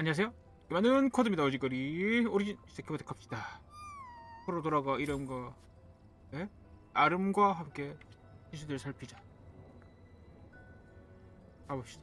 안녕하세요. 이만은 코드입니다. 어지거리 오리진 세계부터 갑시다. 프로 돌아가 이름과 예? 아름과 함께 이슈들 살피자. 가봅시다.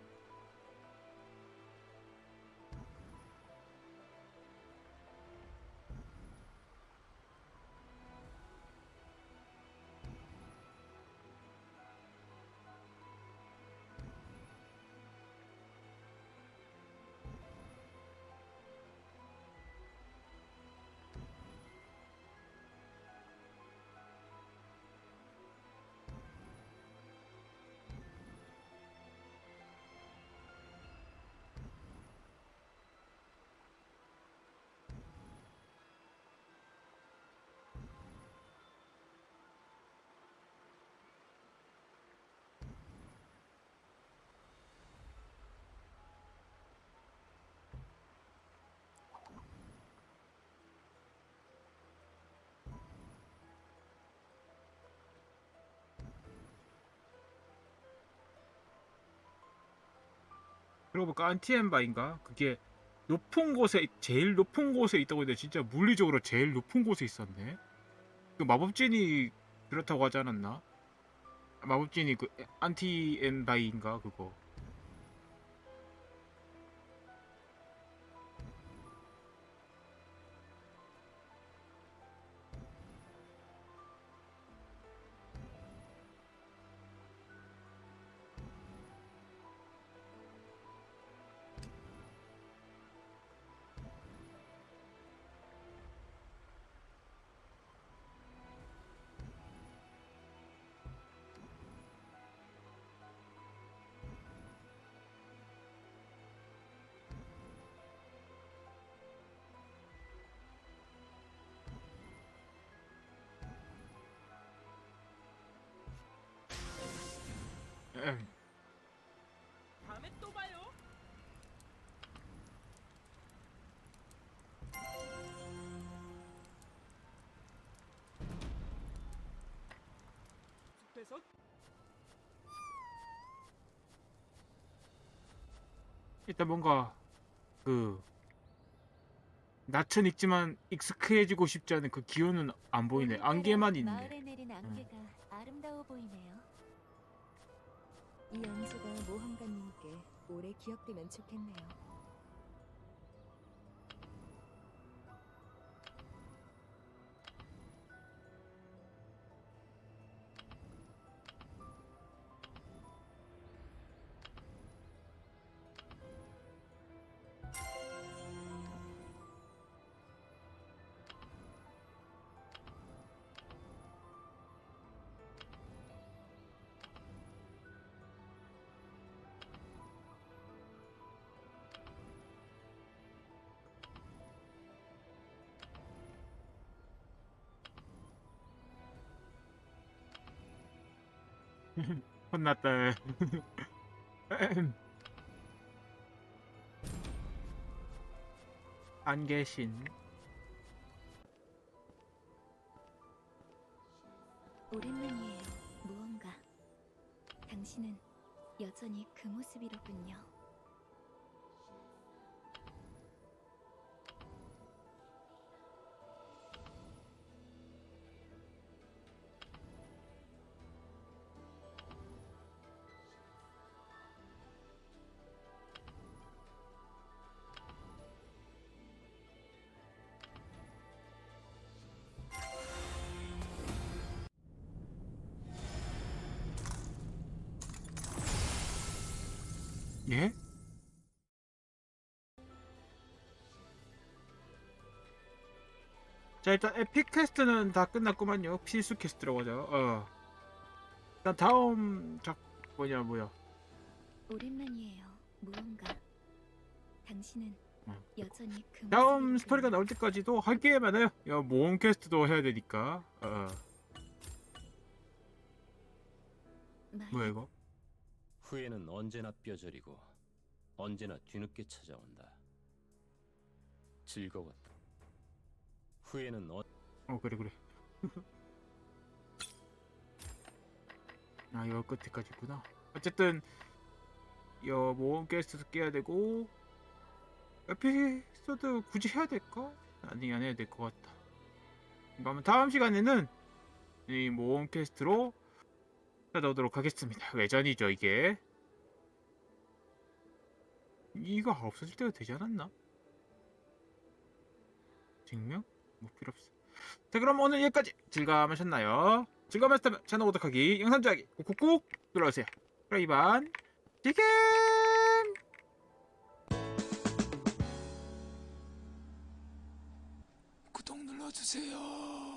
그러고 보니까 안티엠바인가? 그게 높은 곳에 제일 높은 곳에 있다고 했는데 진짜 물리적으로 제일 높은 곳에 있었네. 그 마법진이 그렇다고 하지 않았나? 마법진이 그 안티엠바인가 그거. 다음에 또 봐요. 숲에서 일단 뭔가 그 낯은 익지만 익숙해지고 싶지 않은 그 기운은 안 보이네. 안개만 있네. 마을에 내린 안개가 아름다워 보이네요. 이 연주가 모험가님께 오래 기억되면 좋겠네요. 혼났다. 안 계신. 오랜만이에요. 무언가. 당신은 여전히 그 모습이로군요. 예? 자 일단 에픽 퀘스트는 다 끝났구만요. 필수 퀘스트라고 하죠. 어. 일단 다음 작 뭐냐 뭐야. 오랜만이에요. 무언가. 당신은 응. 여전히 그 다음. 스토리가 나올 때까지도 할 게 많아요. 야, 모험 퀘스트도 해야 되니까. 어. 말- 뭐야 이거? 후회는 언제나 뼈저리고 언제나 뒤늦게 찾아온다. 즐거웠다. 후회는 어... 어 그래 그래. 아 이거 끝에까지 있구나. 어쨌든 여 모험 퀘스트도 깨야 되고 에피소드 굳이 해야 될까? 아니 안 해야 될 것 같다. 그러면 다음 시간에는 이 모험 퀘스트로 찾아오도록 하겠습니다. 외전이죠, 이게. 이거 없어질 때가 되지 않았나? 증명? 뭐 필요 없어. 자, 그럼 오늘 여기까지 즐감하셨나요? 즐감하셨다면 채널 구독하기, 영상 좋아하기 꾹꾹꾹 눌러주세요. 그럼 이번 지금 구독 눌러주세요.